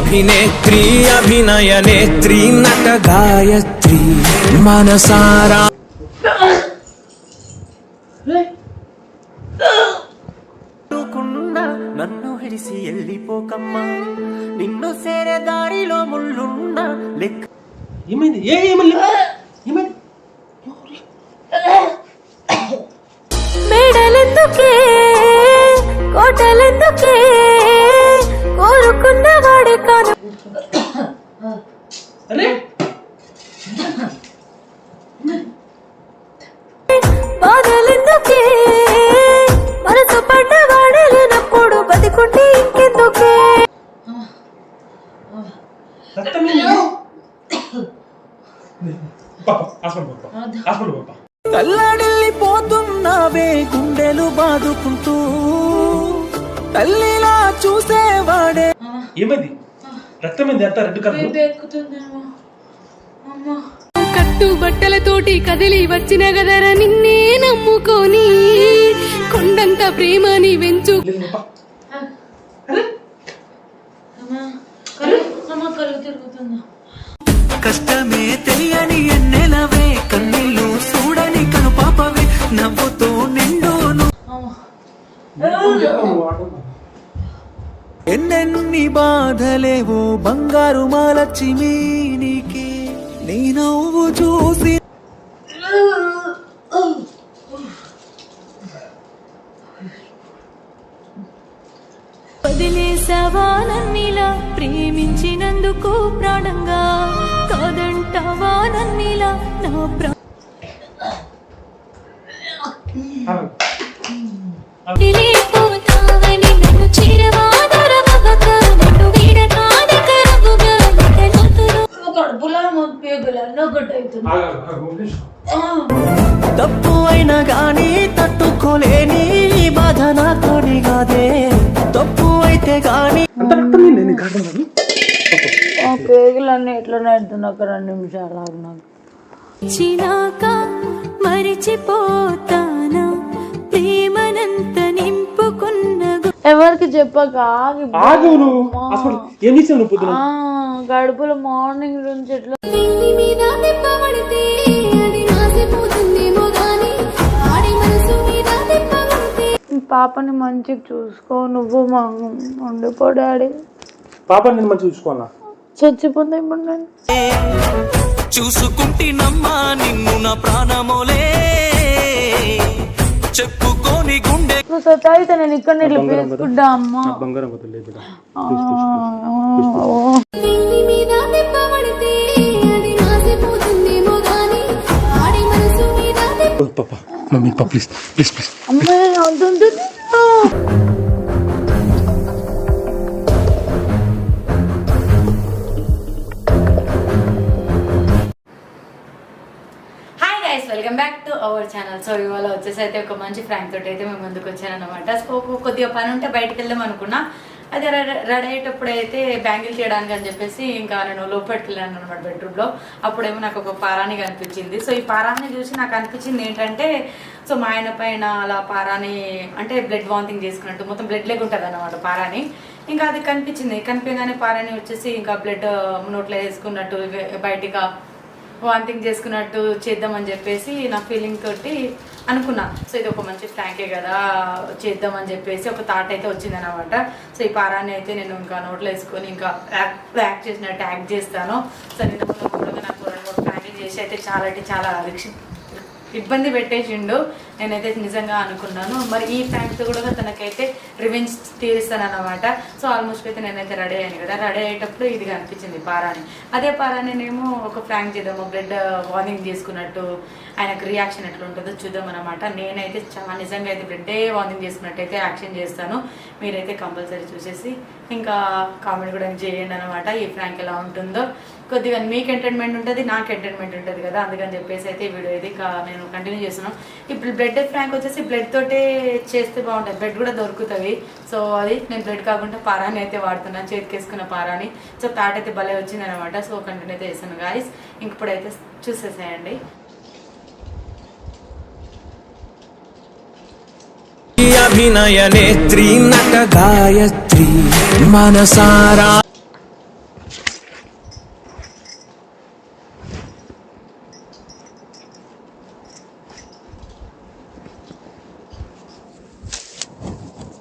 అభినేత్రి అభినయ నేత్రి నట గాయత్రి మనసారా. నన్ను విడిసి వెళ్ళిపోకమ్మా నిన్ను సేరే దారిలో ముళ్ళున్నా లెక్క. ఏమైంది? ఏ ఏమైంది? ఏమైంది? మేడలెందుకే? కోటలెందుకే? కోరుకున్న వాడే కాను బాధలెందుకే? మనసు లేనప్పుడు బతికుంటే ఇంకెందుకే? తల్లడిల్లిపోతున్నావే గుండెలు బాదుకుంటూ తల్లిలా ఏమైంది? రక్తం ఏంది? అంత రెడ్ కలర్ కట్టు బట్టలతోటి కదిలి వచ్చిన గదర నిన్నే నమ్ముకొని కొండంత ప్రేమని వెంచు. కష్టమే తెలియని ఎన్నెలవే కన్నీళ్ళు చూడని కను పాపవే నవ్వుతో నిండును ఎన్నెన్ని బాధలేవో బంగారు మాలచ్చిమి నీకే నీ నవ్వు చూసి వదిలేసావా నన్నిలా ప్రేమించినందుకు ప్రాణంగా కాదంటావా నన్నిలా నా ప్రా వెళ్ళిపోతావని తప్పు అయినా గాని తట్టుకోలేని ఈ బాధ నాతోని కాదే. తప్పు అయితే గాని కాదు ఆ పేగులన్నీ ఎట్లా అవుతుంది ఒక రెండు నిమిషాలు ఆగు నాకు. చినాక మరిచిపోతానా? ప్రేమనంత నింపుకున్న ఎవరికి చెప్పక ఆగి ఆగు నువ్వు. హాస్పిటల్ ఏం చేసావు నువ్వు పొద్దున? ఆ, కడుపులో మార్నింగ్ నుంచి ఎట్లా పాపని మంచిగా చూసుకో నువ్వు మా ఉండిపో డాడీ. పాప నేను మంచిగా చూసుకోవాలా? చచ్చిపోతే ఇప్పుడు నేను చూసుకుంటినమ్మా నిన్ను నా ప్రాణమోలే. చెప్పుకోని గుండె నువ్వు సొత్త అయితే నేను ఇక్కడ అమ్మా. బంగారం పాప. Mummy please please please. అమ్మాయి అంటుంది hi welcome back to our channel. So ఇవాళ వచ్చేసి అయితే ఒక మంచి ఫ్రాంక్ తోటి అయితే మేము ముందుకు వచ్చాను అనమాట సో కొద్దిగా పని ఉంటే బయటకు వెళ్దాం అనుకున్నా. అది రెడీ అయ్యేటప్పుడు అయితే బ్యాంగిల్ చేయడానికి అని చెప్పేసి ఇంకా నేను లోపలికి వెళ్ళాను అనమాట బెడ్రూమ్లో అప్పుడేమో నాకు ఒక పారాని కనిపించింది. సో ఈ పారాని చూసి నాకు అనిపించింది ఏంటంటే సో మా ఆయన పైన అలా పారాని అంటే బ్లడ్ వాంతింగ్ చేసుకున్నట్టు మొత్తం బ్లడ్ లెగ్ ఉంటుంది అనమాట పారాని ఇంకా అది కనిపించింది. కనిపించగానే పారాని వచ్చేసి ఇంకా బ్లడ్ నోట్లో వేసుకున్నట్టు బయటికి వాంతింగ్ చేసుకున్నట్టు చేద్దామని చెప్పేసి నా ఫీలింగ్ తోటి అనుకున్నా. సో ఇది ఒక మంచి ఫ్రాంకే కదా చేద్దామని చెప్పేసి ఒక థాట్ అయితే వచ్చింది అనమాట సో ఈ పారాన్ని అయితే నేను ఇంకా నోట్లో వేసుకొని ఇంకా యాక్ట్ చేసినట్టు యాక్ట్ చేస్తాను. సో నేను నాకు రెండు మూడు ఫ్రాంకింగ్ చేసి అయితే చాలా అంటే చాలా ఇబ్బంది పెట్టేసిండు. నేనైతే నిజంగా అనుకున్నాను. మరి ఈ ఫ్రాంక్తో కూడా తనకైతే రివెంజ్ తీరుస్తాను అనమాట సో ఆల్మోస్ట్ అయితే నేనైతే రెడీ అయ్యాను కదా. రెడీ అయ్యేటప్పుడు ఇది కనిపించింది పారాని. అదే పారాని నేమో ఒక ఫ్రాంక్ చేద్దాము. బ్లడ్ వార్నింగ్ uh, చేసుకున్నట్టు ఆయనకు రియాక్షన్ ఎట్లా ఉంటుందో చూద్దాం అనమాట నేనైతే చాలా నిజంగా అయితే బ్లడ్డే వార్నింగ్ చేసుకున్నట్టయితే యాక్షన్ చేస్తాను. మీరైతే కంపల్సరీ చూసేసి ఇంకా కామెంట్ కూడా చేయండి అనమాట ఈ ఫ్రాంక్ ఎలా ఉంటుందో. కొద్దిగా మీకు ఎంటర్టైన్మెంట్ ఉంటుంది నాకు ఎంటర్టైన్మెంట్ ఉంటుంది కదా. అందుకని చెప్పేసి అయితే ఈ వీడియో ఇది నేను కంటిన్యూ చేస్తున్నాను. ఇప్పుడు బ్లడ్ ఫ్రాంక్ వచ్చేసి బ్లడ్ తోటే చేస్తే బాగుంటుంది. బ్లడ్ కూడా దొరుకుతుంది. సో అది నేను బ్లడ్ కాకుండా పారాని అయితే వాడుతున్నాను చేతికేసుకున్న పారాని. సో ప్యాట్ అయితే భలే వచ్చింది అనమాట సో కంటిన్యూ అయితే వేసాను గాయస్ ఇప్పుడైతే చూసేసేయండి. అభినయ నేత్రి నట గాయత్రి మనసారా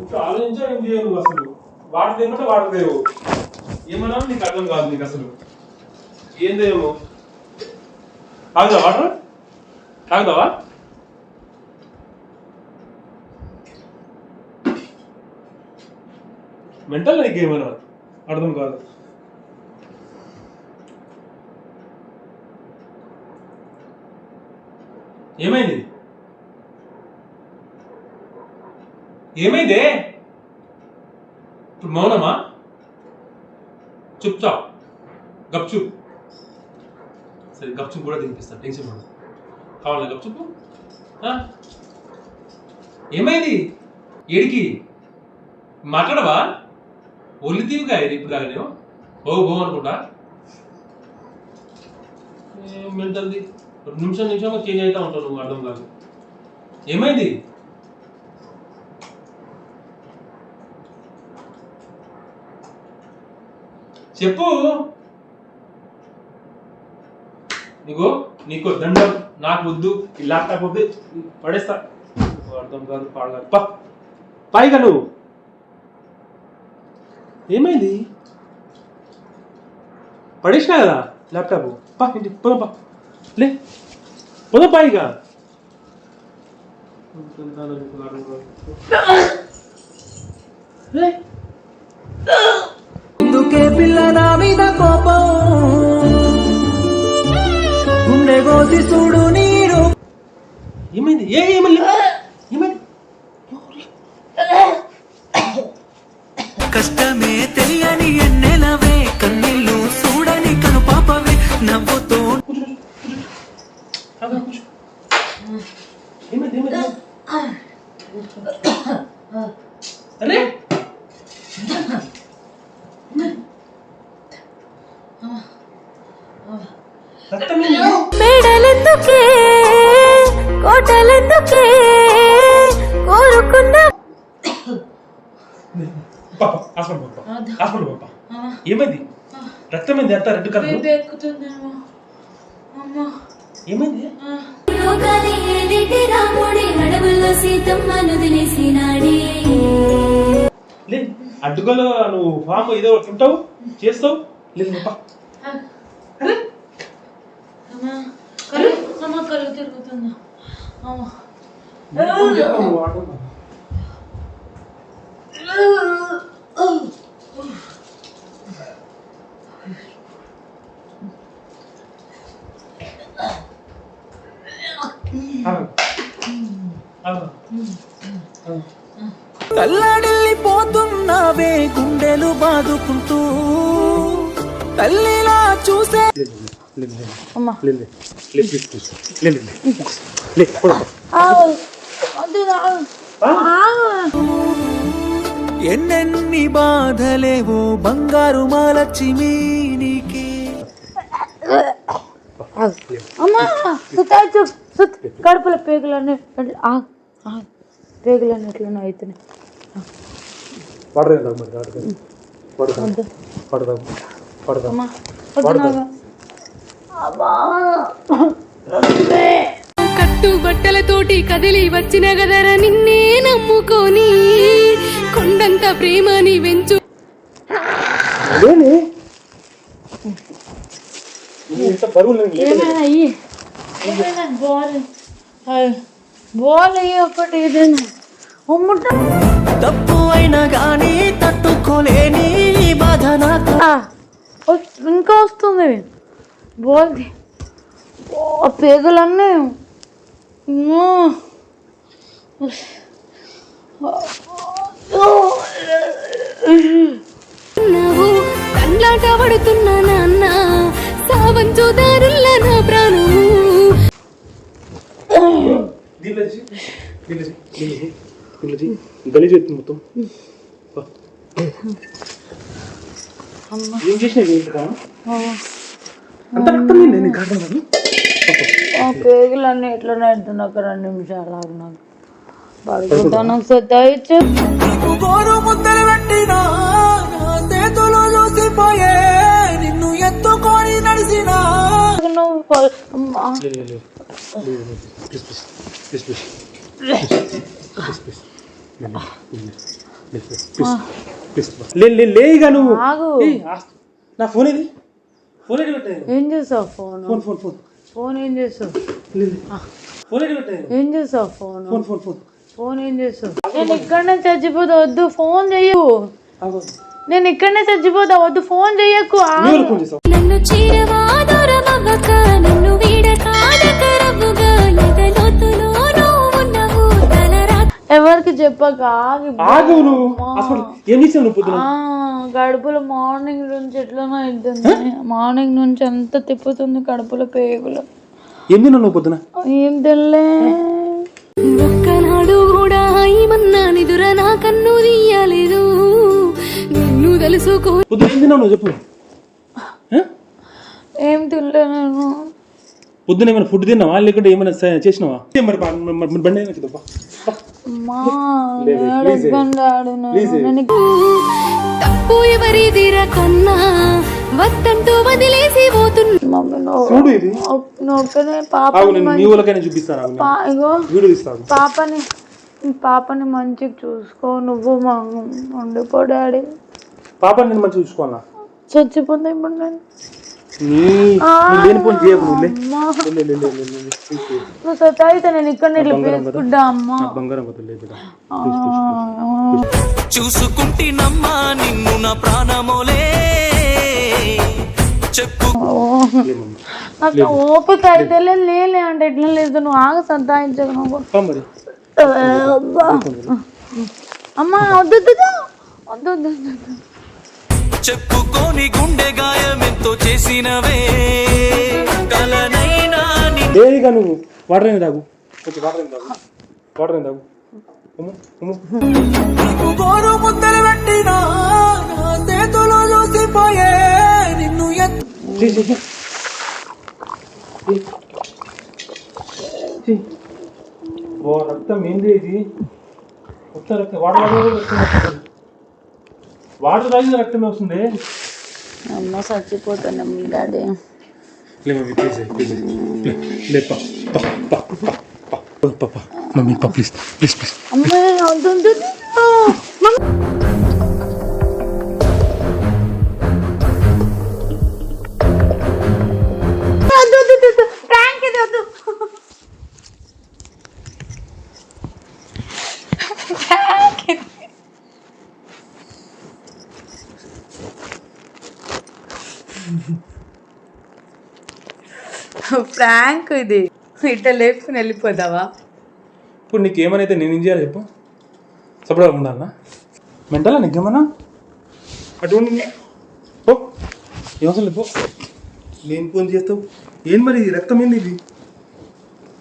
ఇప్పుడు ఆలోచించా చేయవు అసలు? వాడు తెమ్మంటే వాడు లేవు ఏమన్నా నీకు అర్థం కాదు నీకు అసలు. ఏందేమో తాగుదా వాటర్ తాగుదావా మెంటల్ నీకు ఏమన్నా అర్థం కాదు. ఏమైంది? ఏమైందే? మౌనమా? చుప్చాప్ గప్చుప్. సరే గప్చుప్ కూడా తినిపిస్తాను టెన్షన్ పడు కావాలా గప్చుప్ ఏమైంది? ఏడికి? మాట్లాడవా? ఒళ్ళు తీవిగా ఇది ఇప్పుడు దాకా నేను ఓ బో అనుకుంటా మెంటల్ది. నిమిషం నిమిషంగా చేంజ్ అవుతా ఉంటావు నువ్వు అర్థం కాదు. ఏమైంది? చెప్పు. నీకు నీకు దండం. నాకు వద్దు. ఈ ల్యాప్టాప్ వద్దు. పడేస్తా. అర్థం కాదు పాడలేదు పా. పైగా నువ్వు. ఏమైంది? పడేసినా కదా ల్యాప్టాప్ పా ఇంటి పోదాం పా. లే. పోదాం పైగా. లే. పిల్ల నా మీద కోపం. గుండె కోసి చూడు నీరు. ఏమైంది? ఏ ఏమైంది? మేడలెందుకే కోటలెందుకే? కోరుకున్న హాస్పిటల్ పాప ఏమైంది? రక్తం ఏంది? అంతా రెడ్ కలర్ ఏమైంది? అడ్డుగలో నువ్వు ఫామ్ ఏదో ఒకటి ఉంటావు? చేస్తావు? లేదు పాప అమ్మా కళ్ళు అమ్మ కళ్ళు తిరుగుతుందా తల్లిలా చూసే ఎన్నెన్ని బాధలేవో బంగారు మాలచ్చిమి నీకే అమ్మా సుతాచు సుత్. కడుపులో పేగులన్నీ పేగులన్నీ ఎట్లనో అవుతున్నాయి పడదాం. పడదాం పడదాం. కట్టు బట్టలతోటి కదిలి వచ్చిన గదర నిన్నే నమ్ముకొని కొండంత ప్రేమని వెంచు ఒకటి తప్పు అయినా గానీ తట్టుకోలేని బాధ నాకు. ఇంకా వస్తుంది బాల్ది ఓ పేగులన్నీ. నువ్వు పడుతున్నా నాన్న. సావంచు దారుల్లా నా ప్రాణము. గలీజ్ మొత్తం. ఏం చేసినా ఏంటి అంత రక్తం ఏంది నీకు అర్థం కాదు ఆ పేగులన్నీ ఎట్లా నడుతుంది ఒక రెండు నిమిషాలు ఆగు నాకు పడుకుంటాను ఒకసారి దయచే నా నిన్ను ఎత్తుకొని నడిచినా నువ్వు ప- అమ్మా. లేదు లేదు లేదు లేదు please please please please please please లే లే లే ఇక నువ్వు నా ఫోన్ ఇది ఫోన్ ఏం చేసావు phone? Phone phone phone. Phone ఏం చేసావు. ఫోన్ ఏం చేసావు phone? Phone phone phone. Phone ఏం చేసావు? నేను ఇక్కడనే చచ్చిపోతా వద్దు ఫోన్ చెయ్యు ఆగు. నేను ఇక్కడనే చచ్చిపోతా వద్దు ఫోన్ చెయ్యకు నన్ను చెప్పక ఆగి ఆగు నువ్వు. హాస్పిటల్ ఏం చేసావు నువ్వు పొద్దున? ఆ, కడుపులో మార్నింగ్ నుంచి ఎట్లనో అవుతుంది మార్నింగ్ నుంచి అంత తిప్పుతుంది కడుపులో పేగులు. ఏం తిన్నావు నువ్వు పొద్దున? ఏం తెల్లే. ఒక్కనాడు కూడా ఏమన్నా నిదుర నా కన్ను తీయలేదు. నిన్ను తెలుసుకో పొద్దున ఏం తిన్నావు నువ్వు చెప్పు? ఏం తినలే నేను. పొద్దున ఏమైనా ఫుడ్ తిన్నావా? లేకుంటే ఏమైనా చేసినావా? మరి బండి Please. నేను తప్పు ఎవరిదిరా కన్నా వద్దంటూ వదిలేసి పోతున్నా. మమ్మీ చూడు ఇది. నొక్కనే పాప ఆగు నేను మీ ఊళ్ళకైనా చూపిస్తాను ఆగు. పా- ఇగో వీడియో తీస్తాను పాపని పాపని మంచిగా చూసుకో నువ్వు మా ఉండిపో డాడీ. పాప నేను మంచిగా చూసుకోవాలా? చచ్చిపోతే ఇప్పుడు నేను నేను ఇక్కడ చూసుకుంటినమ్మా నిన్ను నా ప్రాణమోలే చెప్పు. నాకు ఓపిక అయితే లేలే అంటే ఎట్లా లేదు నువ్వు ఆగ అబ్బా. అమ్మా వద్దు వద్దు, వద్దు. చెప్పుకోని గుండె గాయమెంతో చేసినవే. కలనైనా నీ ఏ ఇక నువ్వు? వాటర్ అయినా తాగు. ఓకే వాటర్ అయినా తాగు. వాటర్ తాగు. గోరు ముద్దలు పెట్టినా చేతులు చూసిపోయే నిన్ను. ఓ రక్తం ఏంది ఇది? కొత్త రక్తం వాటర్. వాటర్ తాగిన రక్తమే వస్తుంది. అమ్మ చచ్చిపోతాను డాడీ. లే మమ్మీ ప్లీజ్ ప్లీజ్ లే లే పా పా పా పా పా. పా పా. మమ్మీ పా ప్లీజ్ ప్లీజ్ ప్లీజ్ అమ్మ ప్రాంక్ ఇది. ఇట్లా లేపుకుని వెళ్ళిపోదావా? ఇప్పుడు నీకు ఏమైనా నేను ఏం చేయాలి చెప్పు. సపడా ఉండాలనా మెంటలా నీకేమన్నా అటు ఉండు. పో. ఏమవసరం లేదు పో. నేను ఫోన్ చేస్తావు. ఏం మరి ఇది రక్తం ఏంది ఇది?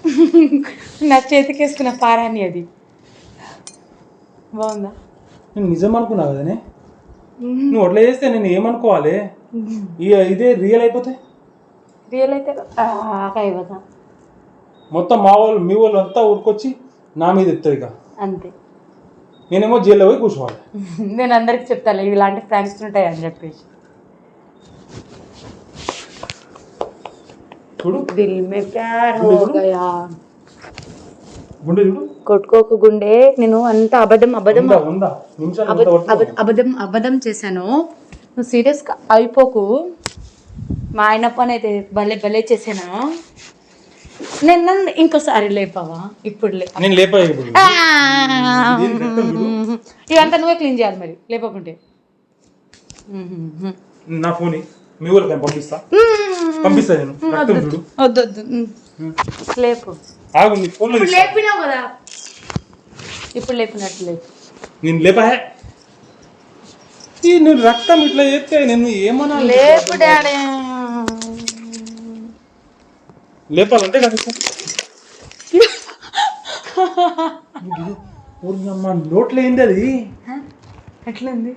నా చేతికేసుకున్న పారాని అది. బాగుందా? నేను నిజం అనుకున్నా కదనే. నువ్వు అట్లా చేస్తే నేను ఏమనుకోవాలి? ఇదే రియల్ అయిపోతే? రియల్ అయితే అయిపోతా మొత్తం మా వాళ్ళు మీ వాళ్ళు అంతా ఊరుకొచ్చి నా మీద ఎత్తారు ఇక. అంతే. నేనేమో జైల్లో పోయి కూర్చోవాలి. నేను అందరికి చెప్తాను ఇలాంటి ఫ్రాంక్స్ ఉంటాయి అని చెప్పేసి. చూడు. దిల్ మే ప్యార్ హో గయా. గుండె చూడు. కొట్టుకోక గుండె. నేను అంత అబద్ధం? అబద్ధ- అబద్ధం అబద్ధం చేశాను. నువ్వు సీరియస్గా అయిపోకు. మా ఆయన పని అయితే భలే భలే చేశాను నేను నన్ను ఇంకోసారి లేపావా? ఇప్పుడు నేను లేపా ఇదంతా నువ్వే క్లీన్ చేయాలి మరి లేపకుంటే. నా ఫోన్. మీ పంపిస్తా. పంపిస్తా నేను. లేపు. ఆగు నీ ఇప్పుడు తీస్తా. లేపినావు కదా. ఇప్పుడు లేపినట్టు లేపు. నేను లేపా ఈ నువ్వు రక్తం ఇట్లా చేస్తే నేను ఏమన్నా లేపు డాడీ. లేపాలంటే కదా? ఊరి అమ్మ నోట్లో ఏంది అది? ఎట్లుంది?